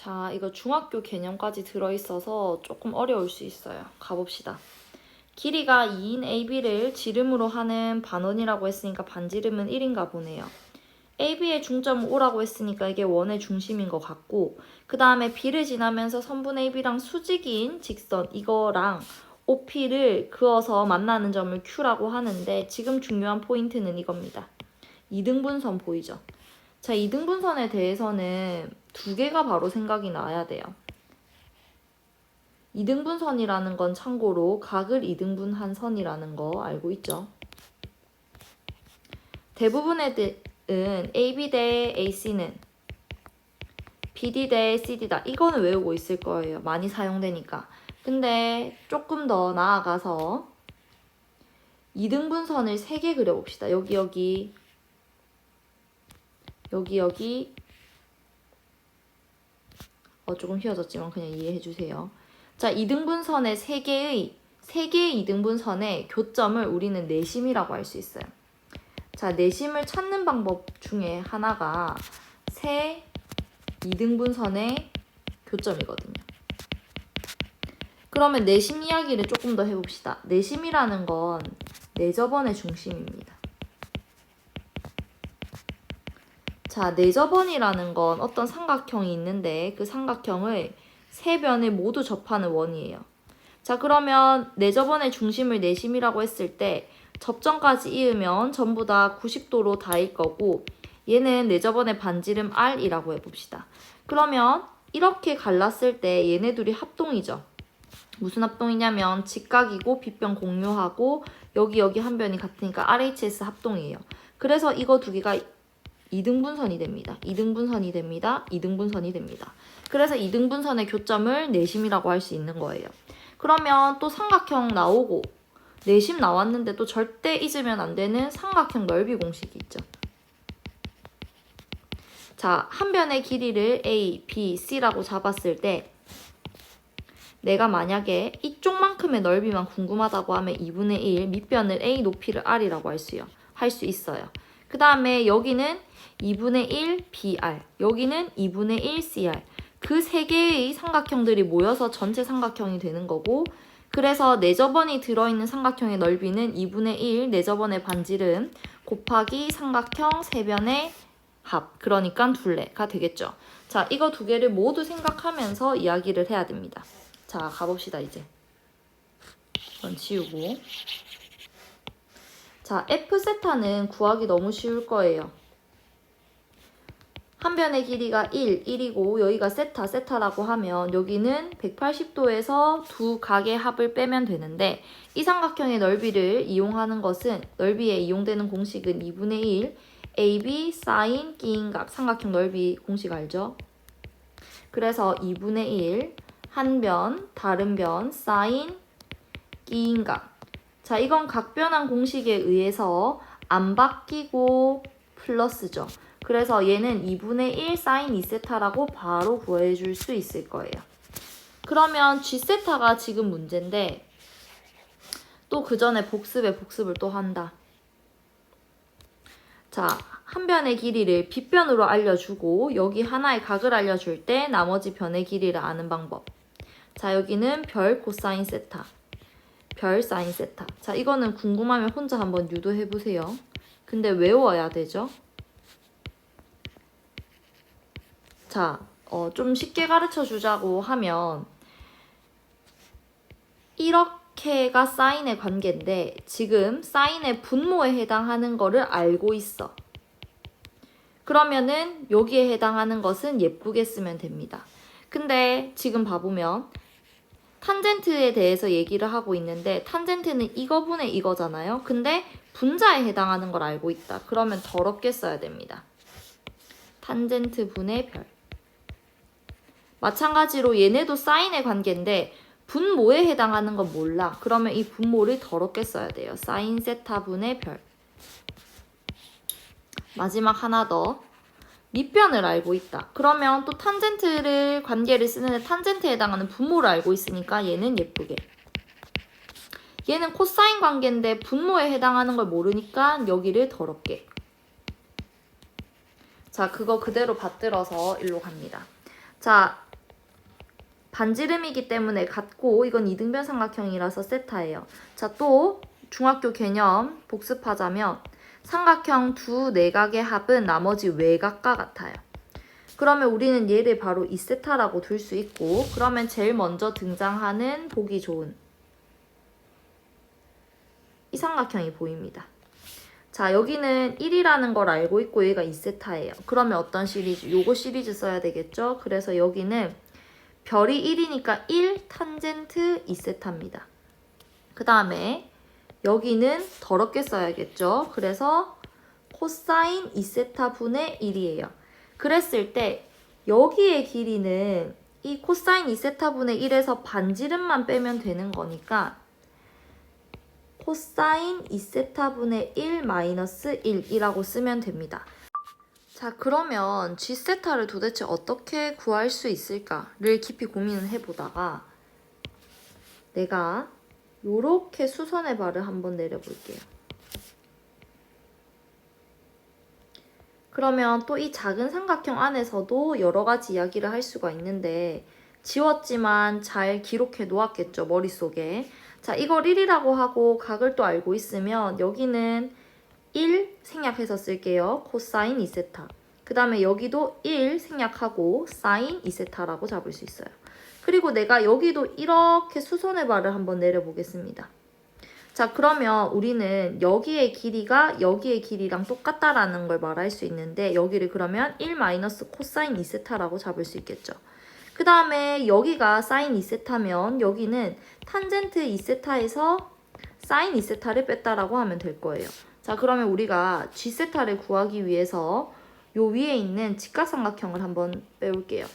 자, 이거 중학교 개념까지 들어있어서 조금 어려울 수 있어요. 가봅시다. 길이가 2인 AB를 지름으로 하는 반원이라고 했으니까 반지름은 1인가 보네요. AB의 중점은 O라고 했으니까 이게 원의 중심인 것 같고 그 다음에 B를 지나면서 선분 AB랑 수직인 직선 이거랑 OP를 그어서 만나는 점을 Q라고 하는데 지금 중요한 포인트는 이겁니다. 이등분선 보이죠? 자, 이등분선에 대해서는 두 개가 바로 생각이 나야 돼요. 이등분선이라는 건 참고로 각을 이등분한 선이라는 거 알고 있죠? 대부분의 애들은 AB 대 AC는 BD 대 CD다. 이거는 외우고 있을 거예요. 많이 사용되니까. 근데 조금 더 나아가서 이등분선을 세개 그려봅시다. 여기 여기 여기 여기 어 조금 휘어졌지만 그냥 이해해 주세요. 자, 이등분선의 세 개의 세 개의 이등분선의 교점을 우리는 내심이라고 할 수 있어요. 자, 내심을 찾는 방법 중에 하나가 세 이등분선의 교점이거든요. 그러면 내심 이야기를 조금 더 해봅시다. 내심이라는 건 내저번의 중심입니다. 자, 내저번이라는 건 어떤 삼각형이 있는데 그 삼각형을 세 변을 모두 접하는 원이에요. 자, 그러면 내저번의 중심을 내심이라고 했을 때 접점까지 이으면 전부 다 90도로 닿을 거고 얘는 내저번의 반지름 R이라고 해봅시다. 그러면 이렇게 갈랐을 때 얘네 둘이 합동이죠. 무슨 합동이냐면 직각이고 빗변 공유하고 여기 여기 한 변이 같으니까 RHS 합동이에요. 그래서 이거 두 개가 이등분선이 됩니다. 이등분선이 됩니다. 이등분선이 됩니다. 그래서 이등분선의 교점을 내심이라고 할 수 있는 거예요. 그러면 또 삼각형 나오고 내심 나왔는데 또 절대 잊으면 안 되는 삼각형 넓이 공식이 있죠. 자, 한 변의 길이를 A, B, C라고 잡았을 때 내가 만약에 이쪽만큼의 넓이만 궁금하다고 하면 2분의 1 밑변을 A 높이를 R이라고 할 수요. 할 수 있어요. 그 다음에 여기는 2분의 1 BR, 여기는 2분의 1 CR. 그 세 개의 삼각형들이 모여서 전체 삼각형이 되는 거고 그래서 내저번이 들어있는 삼각형의 넓이는 2분의 1 내저번의 반지름 곱하기 삼각형 세변의 합 그러니까 둘레가 되겠죠. 자 이거 두 개를 모두 생각하면서 이야기를 해야 됩니다. 자 가봅시다 이제. 이건 지우고 자 F세타는 구하기 너무 쉬울 거예요. 한 변의 길이가 1, 1이고 여기가 세타, 세타라고 하면 여기는 180도에서 두 각의 합을 빼면 되는데 이 삼각형의 넓이를 이용하는 것은 넓이에 이용되는 공식은 2분의 1 AB 사인 끼인각 삼각형 넓이 공식 알죠? 그래서 2분의 1 한 변, 다른 변, 사인 끼인각 자 이건 각변환 공식에 의해서 안 바뀌고 플러스죠. 그래서 얘는 2분의 1 사인 2세타라고 바로 구해줄 수 있을 거예요. 그러면 G세타가 지금 문제인데 또 그 전에 복습에 복습을 또 한다. 자, 한 변의 길이를 빗변으로 알려주고 여기 하나의 각을 알려줄 때 나머지 변의 길이를 아는 방법. 자, 여기는 별 코사인 세타. 별 사인 세타. 자, 이거는 궁금하면 혼자 한번 유도해 보세요. 근데 외워야 되죠? 자, 어, 좀 쉽게 가르쳐 주자고 하면 이렇게가 사인의 관계인데 지금 사인의 분모에 해당하는 거를 알고 있어. 그러면은 여기에 해당하는 것은 예쁘게 쓰면 됩니다. 근데 지금 봐보면 탄젠트에 대해서 얘기를 하고 있는데 탄젠트는 이거분의 이거잖아요. 근데 분자에 해당하는 걸 알고 있다. 그러면 더럽게 써야 됩니다. 탄젠트 분의 별. 마찬가지로 얘네도 사인의 관계인데 분모에 해당하는 건 몰라. 그러면 이 분모를 더럽게 써야 돼요. 사인 세타 분의 별. 마지막 하나 더. 밑변을 알고 있다. 그러면 또 탄젠트를 관계를 쓰는데 탄젠트에 해당하는 분모를 알고 있으니까 얘는 예쁘게. 얘는 코사인 관계인데 분모에 해당하는 걸 모르니까 여기를 더럽게. 자, 그거 그대로 받들어서 일로 갑니다. 자, 반지름이기 때문에 같고 이건 이등변 삼각형이라서 세타예요. 자, 또 중학교 개념 복습하자면 삼각형 두 내각의 합은 나머지 외각과 같아요. 그러면 우리는 얘를 바로 이세타라고 둘 수 있고 그러면 제일 먼저 등장하는 보기 좋은 이 삼각형이 보입니다. 자, 여기는 1이라는 걸 알고 있고 얘가 2세타예요. 그러면 어떤 시리즈? 요거 시리즈 써야 되겠죠? 그래서 여기는 별이 1이니까 1 탄젠트 2세타입니다. 그 다음에 여기는 더럽게 써야겠죠? 그래서 코사인 2세타 분의 1이에요. 그랬을 때 여기의 길이는 이 코사인 2세타 분의 1에서 반지름만 빼면 되는 거니까 코사인 2세타 분의 1 마이너스 1이라고 쓰면 됩니다. 자, 그러면 G세타를 도대체 어떻게 구할 수 있을까를 깊이 고민을 해보다가 내가 요렇게 수선의 발을 한번 내려볼게요. 그러면 또 이 작은 삼각형 안에서도 여러 가지 이야기를 할 수가 있는데 지웠지만 잘 기록해 놓았겠죠, 머릿속에. 자, 이걸 1이라고 하고 각을 또 알고 있으면 여기는 1 생략해서 쓸게요. 코사인 2세타. 그 다음에 여기도 1 생략하고 사인 2세타라고 잡을 수 있어요. 그리고 내가 여기도 이렇게 수선의 발을 한번 내려보겠습니다. 자, 그러면 우리는 여기의 길이가 여기의 길이랑 똑같다라는 걸 말할 수 있는데 여기를 그러면 1 마이너스 코사인 2세타라고 잡을 수 있겠죠. 그 다음에 여기가 사인 2세타면 여기는 탄젠트 2세타에서 사인 2세타를 뺐다라고 하면 될 거예요. 자, 그러면 우리가 G세타를 구하기 위해서 요 위에 있는 직각삼각형을 한번 빼올게요.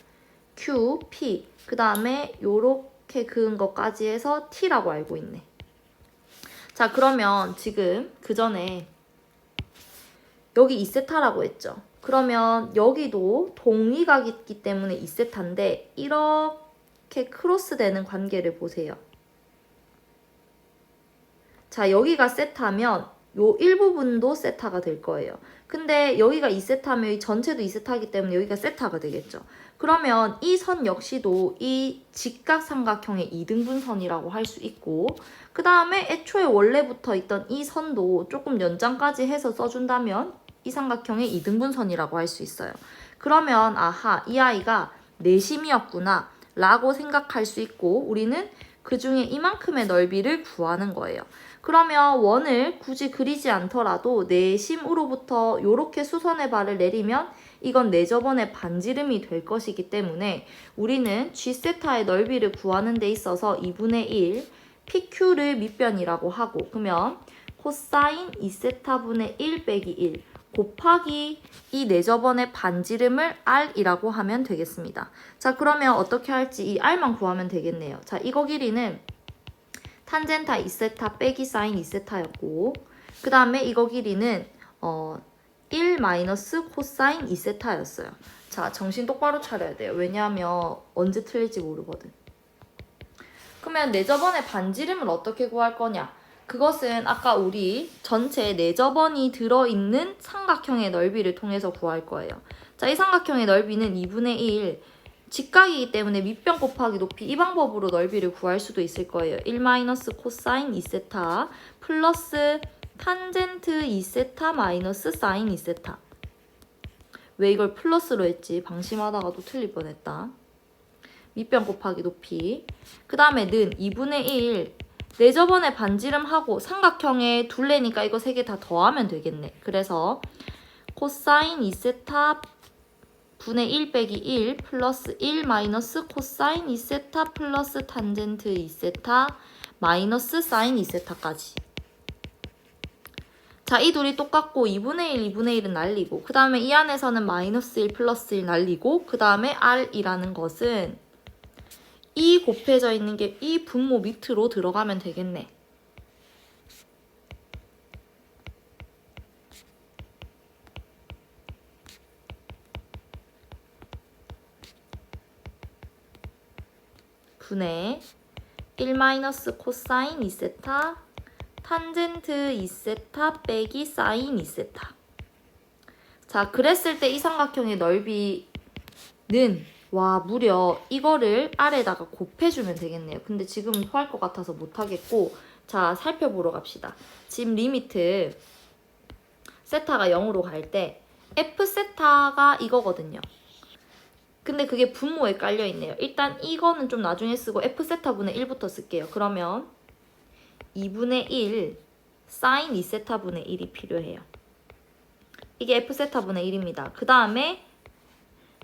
Q, P. 그 다음에 요렇게 그은 것까지 해서 T라고 알고 있네. 자, 그러면 지금 그 전에 여기 2세타라고 했죠. 그러면 여기도 동위각이 있기 때문에 2세타인데 이렇게 크로스 되는 관계를 보세요. 자, 여기가 세타면 요 일부분도 세타가 될 거예요. 근데 여기가 2세타면 이 전체도 2세타이기 때문에 여기가 세타가 되겠죠. 그러면 이 선 역시도 이 직각삼각형의 이등분 선이라고 할 수 있고 그 다음에 애초에 원래부터 있던 이 선도 조금 연장까지 해서 써준다면 이 삼각형의 이등분 선이라고 할 수 있어요. 그러면 아하 이 아이가 내심이었구나 라고 생각할 수 있고 우리는 그 중에 이만큼의 넓이를 구하는 거예요. 그러면 원을 굳이 그리지 않더라도 내 심으로부터 이렇게 수선의 발을 내리면 이건 내 저번의 반지름이 될 것이기 때문에 우리는 G세타의 넓이를 구하는 데 있어서 2분의 1 PQ를 밑변이라고 하고 그러면 코사인 2세타분의 1 빼기 1 곱하기 이 내저번의 반지름을 R이라고 하면 되겠습니다. 자 그러면 어떻게 할지 이 R만 구하면 되겠네요. 자 이거 길이는 탄젠타 2세타 빼기 사인 2세타였고 그 다음에 이거 길이는 어, 1 마이너스 코사인 2세타였어요. 자 정신 똑바로 차려야 돼요. 왜냐하면 언제 틀릴지 모르거든. 그러면 내 저번의 반지름을 어떻게 구할 거냐? 그것은 아까 우리 전체 내저번이 들어있는 삼각형의 넓이를 통해서 구할 거예요. 자, 이 삼각형의 넓이는 2분의 1. 직각이기 때문에 밑변 곱하기 높이 이 방법으로 넓이를 구할 수도 있을 거예요. 1 마이너스 코사인 2세타 플러스 탄젠트 2세타 마이너스 사인 2세타. 왜 이걸 플러스로 했지? 방심하다가도 틀릴 뻔했다. 밑변 곱하기 높이. 그 다음에 는 2분의 1. 내저번에 반지름하고 삼각형의 둘레니까 이거 세 개 다 더하면 되겠네. 그래서 코사인 2세타 분의 1 빼기 1 플러스 1 마이너스 코사인 2세타 플러스 탄젠트 2세타 마이너스 사인 2세타까지. 자, 이 둘이 똑같고 2분의 1, 2분의 1은 날리고 그 다음에 이 안에서는 마이너스 1 플러스 1 날리고 그 다음에 R이라는 것은 이 곱해져 있는 게 이 분모 밑으로 들어가면 되겠네. 분의 1 마이너스 코사인 2세타 탄젠트 2세타 빼기 사인 2세타 자 그랬을 때 이 삼각형의 넓이는 와 무려 이거를 아래다가 곱해주면 되겠네요. 근데 지금 토할 것 같아서 못하겠고 자 살펴보러 갑시다. 지금 리미트 세타가 0으로 갈 때 f 세타가 이거거든요. 근데 그게 분모에 깔려 있네요. 일단 이거는 좀 나중에 쓰고 f 세타분의 1부터 쓸게요. 그러면 2분의 1 사인 2세타분의 1이 필요해요. 이게 f 세타분의 1입니다. 그 다음에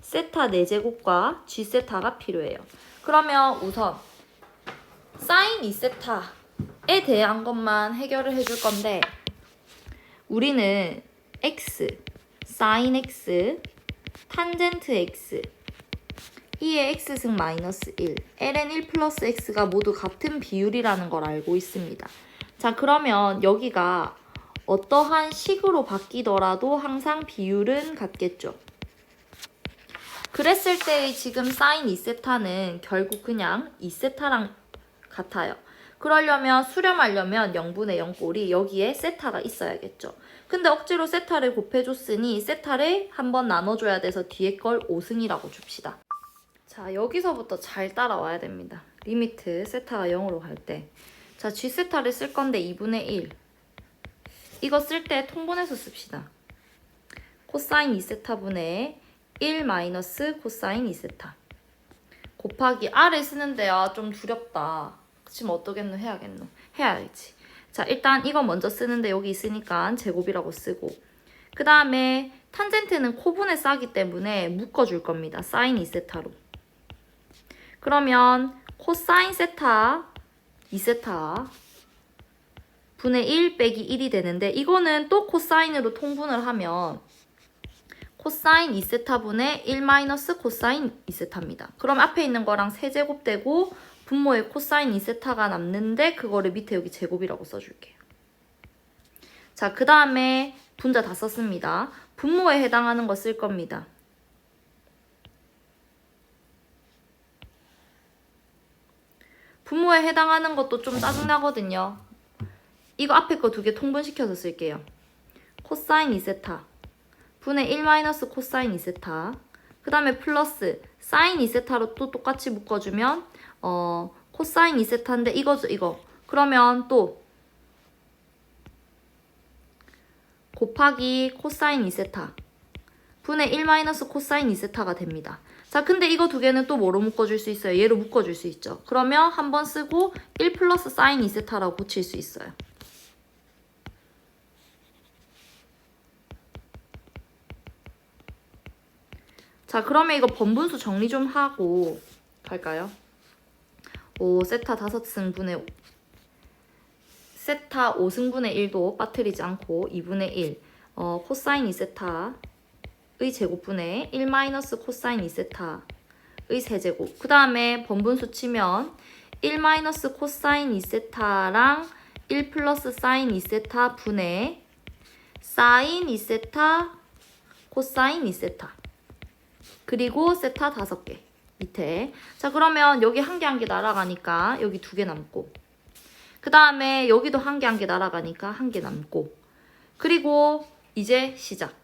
세타 4제곱과 g 세타가 필요해요. 그러면 우선 사인 2세타에 대한 것만 해결을 해줄 건데 우리는 x, 사인 x, 탄젠트 x 이의 x승 마이너스 1, ln 1 플러스 x가 모두 같은 비율이라는 걸 알고 있습니다. 자 그러면 여기가 어떠한 식으로 바뀌더라도 항상 비율은 같겠죠. 그랬을 때의 지금 사인 2세타는 결국 그냥 2세타랑 같아요. 그러려면 수렴하려면 0분의 0꼴이 여기에 세타가 있어야겠죠. 근데 억지로 세타를 곱해줬으니 세타를 한번 나눠줘야 돼서 뒤에 걸 5승이라고 줍시다. 자 여기서부터 잘 따라와야 됩니다. 리미트 세타가 0으로 갈 때. 자 g 세타를 쓸 건데 2분의 1. 이거 쓸 때 통분해서 씁시다. 코사인 2세타분의 1 마이너스 코사인 2세타. 곱하기 r을 쓰는데요. 좀 두렵다. 지금 어떠겠노? 해야겠노? 해야지. 자, 일단 이거 먼저 쓰는데 여기 있으니까 제곱이라고 쓰고. 그 다음에 탄젠트는 코분에 싸기 때문에 묶어줄 겁니다. 사인 2세타로. 그러면 코사인 세타 2세타 분의 1 빼기 1이 되는데 이거는 또 코사인으로 통분을 하면 코사인 2세타분의 1 마이너스 코사인 2세타입니다. 그럼 앞에 있는 거랑 세제곱되고 분모에 코사인 2세타가 남는데 그거를 밑에 여기 제곱이라고 써줄게요. 자, 그 다음에 분자 다 썼습니다. 분모에 해당하는 거 쓸 겁니다. 분모에 해당하는 것도 좀 짜증나거든요. 이거 앞에 거 두 개 통분시켜서 쓸게요. 코사인 2세타 분의 1 마이너스 코사인 2세타 그 다음에 플러스 사인 2세타로 또 똑같이 묶어주면 어 코사인 2세타인데 이거죠 이거 그러면 또 곱하기 코사인 2세타 분의 1 마이너스 코사인 2세타가 됩니다. 자, 근데 이거 두 개는 또 뭐로 묶어줄 수 있어요? 얘로 묶어줄 수 있죠. 그러면 한 번 쓰고 1 플러스 사인 2세타라고 고칠 수 있어요. 자, 그러면 이거 번분수 정리 좀 하고 갈까요? 오, 세타 5승분의 세타 5승분의 1도 빠뜨리지 않고 2분의 1 어, 코사인 2세타의 제곱분의 1 마이너스 코사인 2세타의 세제곱. 그 다음에 번분수 치면 1 마이너스 코사인 2세타랑 1 플러스 사인 2세타 분의 사인 2세타 코사인 2세타 그리고 세타 5개 밑에. 자 그러면 여기 한 개 한 개 날아가니까 여기 두 개 남고. 그 다음에 여기도 한 개 한 개 날아가니까 한 개 남고. 그리고 이제 시작.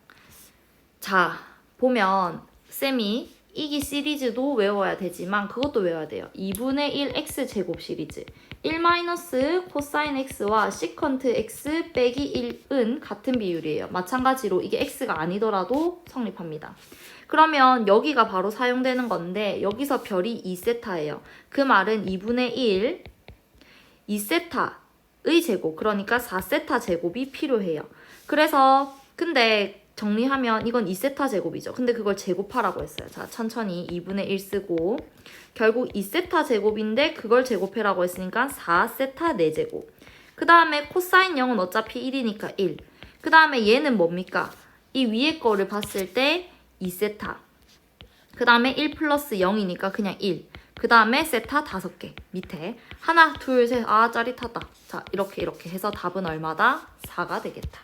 자 보면 쌤이 이기 시리즈도 외워야 되지만 그것도 외워야 돼요. 2분의 1 x제곱 시리즈. 1 마이너스 코사인 x와 시컨트 x 빼기 1은 같은 비율이에요. 마찬가지로 이게 x가 아니더라도 성립합니다 그러면 여기가 바로 사용되는 건데 여기서 별이 2세타예요. 그 말은 2분의 1 2세타의 제곱 그러니까 4세타 제곱이 필요해요. 그래서 근데 정리하면 이건 2세타 제곱이죠. 근데 그걸 제곱하라고 했어요. 자 천천히 2분의 1 쓰고 결국 2세타 제곱인데 그걸 제곱해라고 했으니까 4세타 4제곱 그 다음에 코사인 0은 어차피 1이니까 1. 그 다음에 얘는 뭡니까? 이 위에 거를 봤을 때 2세타. 그 다음에 1 플러스 0이니까 그냥 1. 그 다음에 세타 5개 밑에 하나 둘 셋 아 짜릿하다 자 이렇게 이렇게 해서 답은 얼마다? 4가 되겠다